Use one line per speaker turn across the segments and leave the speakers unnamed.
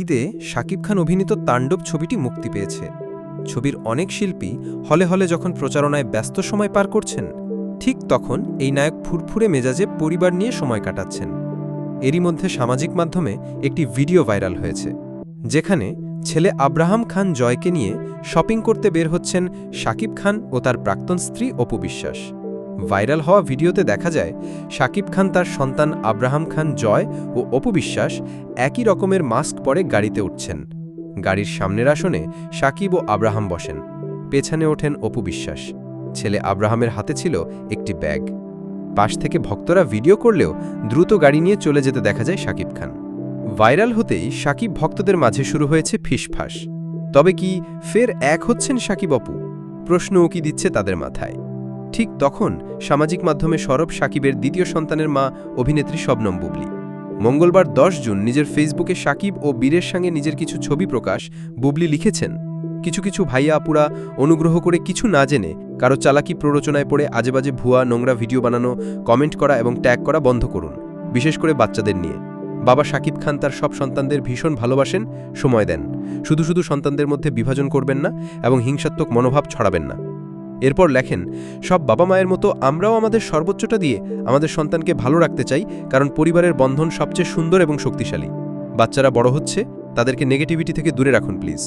ঈদে শাকিব খান অভিনীত তাণ্ডব ছবিটি মুক্তি পেয়েছে। ছবির অনেক শিল্পী হলে হলে যখন প্রচারণায় ব্যস্ত সময় পার করছেন, ঠিক তখন এই নায়ক ফুরফুরে মেজাজে পরিবার নিয়ে সময় কাটাচ্ছেন। এরই মধ্যে সামাজিক মাধ্যমে একটি ভিডিও ভাইরাল হয়েছে, যেখানে ছেলে আব্রাহাম খান জয়কে নিয়ে শপিং করতে বের হচ্ছেন শাকিব খান ও তার প্রাক্তন স্ত্রী অপু বিশ্বাস। ভাইরাল হওয়া ভিডিওতে দেখা যায় শাকিব খান তার সন্তান আব্রাহাম খান জয় ও অপু বিশ্বাস একই রকমের মাস্ক পরে গাড়িতে উঠছেন। গাড়ির সামনের আসনে শাকিব ও আব্রাহাম বসেন। পেছনে ওঠেন অপু বিশ্বাস। ছেলে আব্রাহামের হাতে ছিল একটি ব্যাগ। পাশ থেকে ভক্তরা ভিডিও করলেও দ্রুত গাড়ি নিয়ে চলে যেতে দেখা যায় শাকিব খান। ভাইরাল হতেই শাকিব ভক্তদের মাঝে শুরু হয়েছে ফিসফাস। তবে কি ফের এক হচ্ছেন শাকিব অপু? প্রশ্ন উকি দিচ্ছে তাদের মাথায়? ঠিক তখন সামাজিক মাধ্যমে সরব সাকিবের দ্বিতীয় সন্তানের মা অভিনেত্রী শবনম বুবলি। মঙ্গলবার দশ জুন নিজের ফেসবুকে সাকিব ও বীরের সঙ্গে নিজের কিছু ছবি প্রকাশ বুবলি লিখেছেন, কিছু কিছু ভাইয়া আপুরা অনুগ্রহ করে কিছু না জেনে কারও চালাকি প্ররোচনায় পড়ে আজেবাজে ভুয়া, নোংরা ভিডিও বানানো, কমেন্ট করা এবং ট্যাগ করা বন্ধ করুন, বিশেষ করে বাচ্চাদের নিয়ে। বাবা সাকিব খান তার সব সন্তানদের ভীষণ ভালোবাসেন, সময় দেন। শুধু শুধু সন্তানদের মধ্যে বিভাজন করবেন না এবং হিংসাত্মক মনোভাব ছড়াবেন না। এরপর লেখেন, সব বাবা মায়ের মতো আমরাও আমাদের সর্বোচ্চটা দিয়ে আমাদের সন্তানকে ভালো রাখতে চাই, কারণ পরিবারের বন্ধন সবচেয়ে সুন্দর এবং শক্তিশালী। বাচ্চারা বড় হচ্ছে, তাদেরকে নেগেটিভিটি থেকে দূরে রাখুন প্লিজ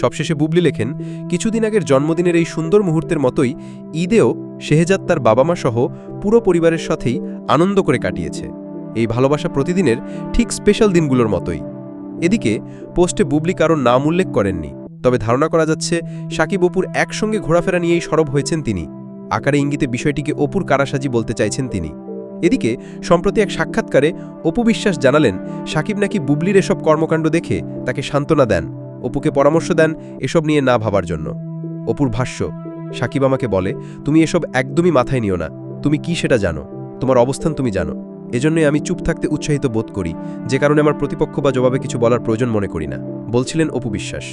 সবশেষে বুবলি লেখেন, কিছুদিন আগের জন্মদিনের এই সুন্দর মুহূর্তের মতোই ঈদেও শেহজাদ তার বাবা মা সহ পুরো পরিবারের সাথেই আনন্দ করে কাটিয়েছে। এই ভালোবাসা প্রতিদিনের ঠিক স্পেশাল দিনগুলোর মতোই। এদিকে পোস্টে বুবলি কারোর নাম উল্লেখ করেননি। তবে ধারণা করা যাচ্ছে, সাকিব অপুর একসঙ্গে ঘোরাফেরা নিয়েই সরব হয়েছেন তিনি। আকারে ইঙ্গিতে বিষয়টিকে অপুর কারাসাজি বলতে চাইছেন তিনি। এদিকে, সম্প্রতি এক সাক্ষাৎকারে অপু বিশ্বাস জানালেন, সাকিব নাকি বুবলির এসব কর্মকাণ্ড দেখে তাকে সান্ত্বনা দেন, অপুকে পরামর্শ দেন এসব নিয়ে না ভাবার জন্য। অপুর ভাষ্য, সাকিব আমাকে বলে, তুমি এসব একদমই মাথায় নিও না। তুমি কি সেটা জানো? তোমার অবস্থান তুমি জানো। এজন্যই আমি চুপ থাকতে উৎসাহিত বোধ করি। যে কারণে আমার প্রতিপক্ষ বা জবাবে কিছু বলার প্রয়োজন মনে করি না। বলছিলেন অপু বিশ্বাস।